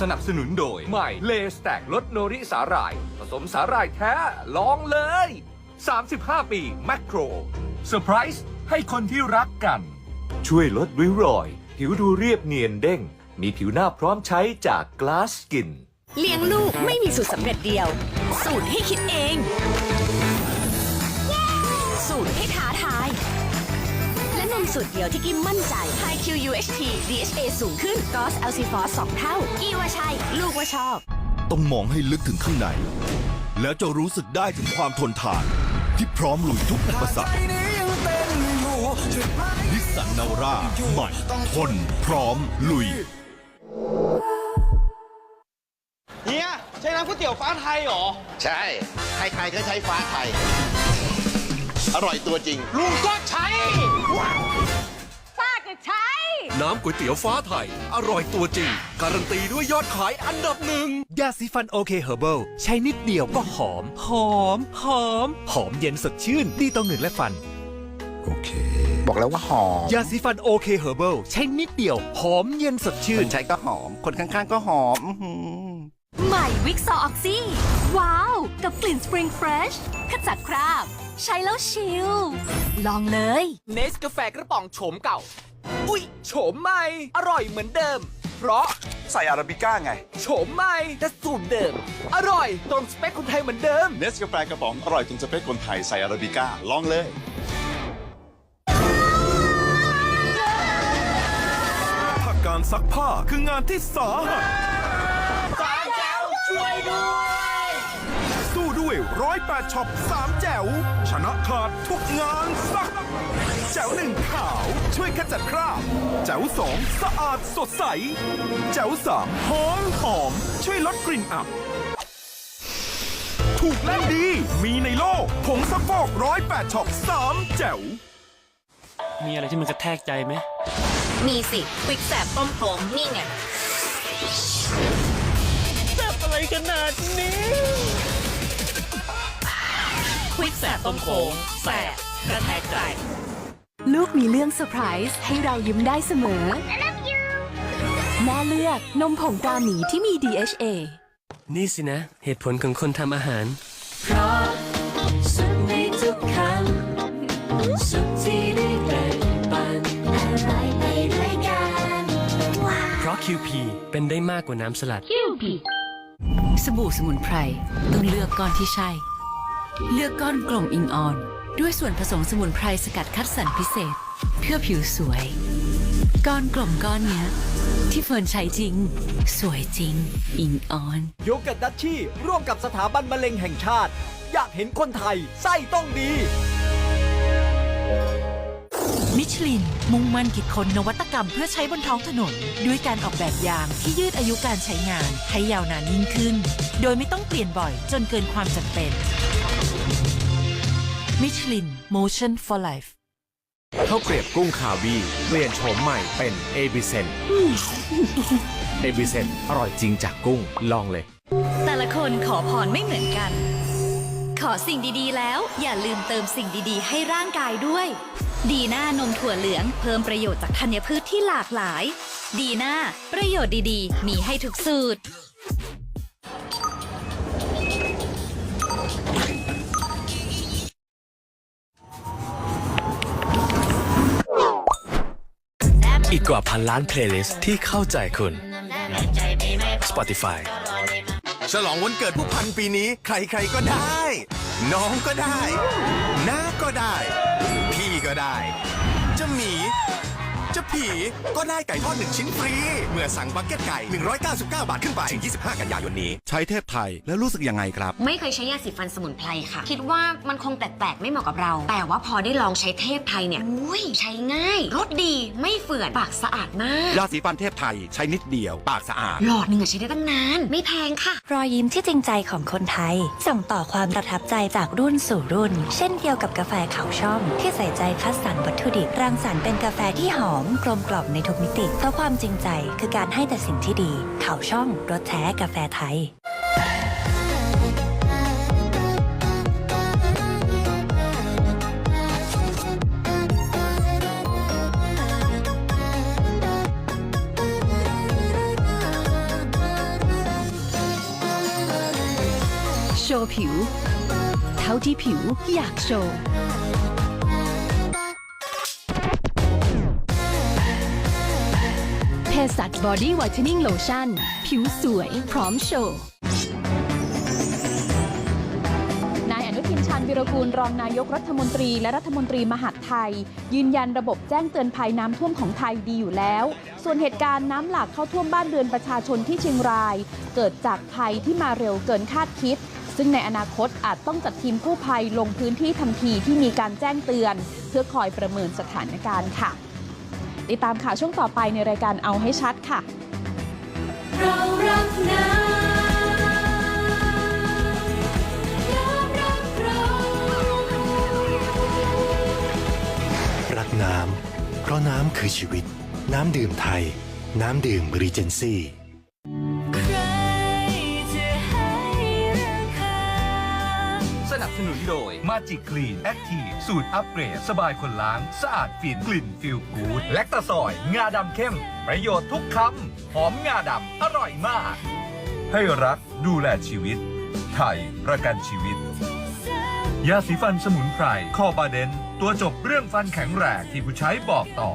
สนับสนุนโดย ใหม่เลสแตกรสโนริสาหร่าย ผสมสาหร่ายแท้ ลองเลย 35 ปีแมคโครเซอร์ไพรส์ให้คนที่รักกัน ช่วยลดริ้วรอย ผิวดูเรียบเนียนเด้ง มีผิวหน้าพร้อมใช้จาก Glass Skin เลี้ยงลูกไม่มีสูตรสำเร็จเดียว สูตรให้คิดเอง สูตรเดียวที่กิมมั่นใจ High QUHT DHA สูงขึ้น GOS l c f o s 2เท่า กี่ว่าใช่ ลูกว่าชอบ ต้องมองให้ลึกถึงข้างใน แล้วจะรู้สึกได้ถึงความทนทาน ที่พร้อมลุยทุกอุปสรรคนิสสันนาวร่าใหม่ทน พร้อมลุยเฮียใช้น้ำก๋วยเตี๋ยวฟ้าไทยเหรอ ใช่ ใครๆก็ใช้ฟ้าไทย อร่อยตัวจริง ลุงก็ใช้ป้าก็ใช้ น้ำก๋วยเตี๋ยวฟ้าไทย อร่อยตัวจริง การันตีด้วยยอดขายอันดับหนึ่งยาสีฟันโอเคเฮอร์เบิลใช้นิดเดียวก็หอม หอม หอม หอมเย็นสดชื่น ดีต่อเหงือกและฟันบอกแล้วว่าหอมยาสีฟันโอเคเฮอร์เบิลใช้นิดเดียว หอมเย็นสดชื่คน นใช้ก็หอม คนข้างๆก็หอม อื้อหือ ใหม่วิกซอออกซี่ ว้าว กับกลิ่นสปริงเฟรชขจัดคราบ ใช้แล้วชิล ลองเลย เนสกาแฟกระป๋องโฉมเก่า อุ๊ย โฉมใหม่ อร่อยเหมือนเดิม เพราะใส่อาราบิก้าไง โฉมใหม่แต่สูตรเดิม อร่อยตรงสเปคคนไทยเหมือนเดิม เนสกาแฟกระป๋องอร่อยจนสเปคคนไทยใส่อาราบิก้าลองเลย ถ้าการซักผ้าคืองานที่สาหัสสู้ด้วย ร้อยแปดช็อปสามแจ๋ว ชนะขาดทุกงานซัก แจ๋วหนึ่งขาวช่วยขจัดคราบ แจ๋วสองสะอาดสดใส แจ๋วสามหอมหอม ช่วยลดกลิ่นอับ ถูกและดี มีในโลกผงซักฟอกร้อยแปดช็อปสามแจ๋ว มีอะไรที่มันกระแทกใจไหม มีสิวิกแสบต้มโขงนี่ไง ควิกแสบต้มโขงแสบกระแทกใจ ลูกมีเรื่องเซอร์ไพรส์ให้เรายิ้มได้เสมอ แม่เลือกนมผงตราหมีที่มี DHA นี่สินะ เหตุผลของคนทำอาหาร เพราะสุขในทุกคำสุขที่ได้แบ่งปันอะไรไปด้วยกัน เพราะ QP เป็นได้มากกว่าน้ำสลัด สบู่สมุนไพรต้องเลือกก้อนที่ใช่ เลือกก้อนกลมอิงออน ด้วยส่วนผสมสมุนไพรสกัดคัดสรรพิเศษ เพื่อผิวสวย ก้อนกลมก้อนเนี้ย ที่เฟิร์นใช้จริง สวยจริง อิงออน โยเกิร์ตดัชชี่ร่วมกับสถาบันมะเร็งแห่งชาติ อยากเห็นคนไทยไส้ต้องดี มิชลิน มุ่งมั่นคิดค้นนวัตกรรมเพื่อใช้บนท้องถนน ด้วยการออกแบบยางที่ยืดอายุการใช้งาน ให้ยาวนานยิ่งขึ้น โดยไม่ต้องเปลี่ยนบ่อยจนเกินความจำเป็น มิชลิน Motion for Life ข้าวเกรียบกุ้งคาวีเปลี่ยนโฉมใหม่เป็นเอบิเซนเอบิเซนอร่อยจริงจากกุ้งลองเลย แต่ละคนขอพรไม่เหมือนกัน ขอสิ่งดีๆแล้ว อย่าลืมเติมสิ่งดีๆ ให้ร่างกายด้วย ดีหน้านมถั่วเหลืองเพิ่มประโยชน์จากธัญพืชที่หลากหลาย ดีหน้าประโยชน์ดีๆ มีให้ทุกสูตร อีกกว่าพันล้านเพลย์ลิสต์ที่เข้าใจคุณ Spotify ฉลองวันเกิดผู้พันปีนี้ใครๆก็ได้ น้องก็ได้ น้าก็ได้ พี่ก็ได้ จะหมี จะผีก็ได้ไก่ทอดหนึ่งชิ้นฟรี เมื่อสั่งบักเก็ตไก่ 199 บาทขึ้นไปถึง25 กันยายนนี้ ใช้เทพไทยแล้วรู้สึกยังไงครับ ไม่เคยใช้ยาสีฟันสมุนไพรค่ะ คิดว่ามันคงแปลกๆไม่เหมาะกับเรา แต่ว่าพอได้ลองใช้เทพไทยเนี่ยอุ้ยใช้ง่ายรสดีไม่เฝื่อนปากสะอาดมากยาสีฟันเทพไทยใช้นิดเดียว ปากสะอาด หลอดหนึ่งอะใช้ได้ตั้งนานไม่แพงค่ะ รอยยิ้มที่จริงใจของคนไทย ส่งต่อความประทับใจจากรุ่นสู่รุ่น เช่นเดียวกับกาแฟขาวช่อมที่ใส่ใจคัดสรรวัตถุดิบรังสรรค์เป็นกาแฟที่หอมกลมกล่อมในทุกมิติ เพราะความจริงใจคือการให้แต่สิ่งที่ดีเข่าช่องรสแท้กาแฟไทยโชว์ผิว เท่าที่ผิวอยากโชว์ สัตบอดี้ไวท์เทนนิ่งโลชั่นผิวสวยพร้อมโชว์ นายอนุทินชาญวิรกูลรองนายกรัฐมนตรีและรัฐมนตรีมหาดไทย ยืนยันระบบแจ้งเตือนภัยน้ำท่วมของไทยดีอยู่แล้ว ส่วนเหตุการณ์น้ำหลากเข้าท่วมบ้านเรือนประชาชนที่เชียงราย เกิดจากภัยที่มาเร็วเกินคาดคิดซึ่งในอนาคตอาจต้องจัดทีมกู้ภัยลงพื้นที่ทันทีที่มีการแจ้งเตือน เพื่อคอยประเมินสถานการณ์ค่ะ ติดตามข่าวช่วงต่อไปในรายการเอาให้ชัดค่ะ เรารักน้ำรักน้ำเพราะน้ำคือชีวิต น้ำดื่มไทย น้ำดื่มรีเจนซี่สนับสนุนโดย มาจิกคลีนแอคทีฟสูตรอัปเกรด สบายคนล้าง สะอาดฟินกลิ่นฟิลกูดแลคตาซอย งาดำเข้ม ประโยชน์ทุกคำหอมงาดำอร่อยมาก ให้รักดูแลชีวิต ไทยประกันชีวิต ยาสีฟันสมุนไพรคอบาเดน ตัวจบเรื่องฟันแข็งแรงที่ผู้ใช้บอกต่อ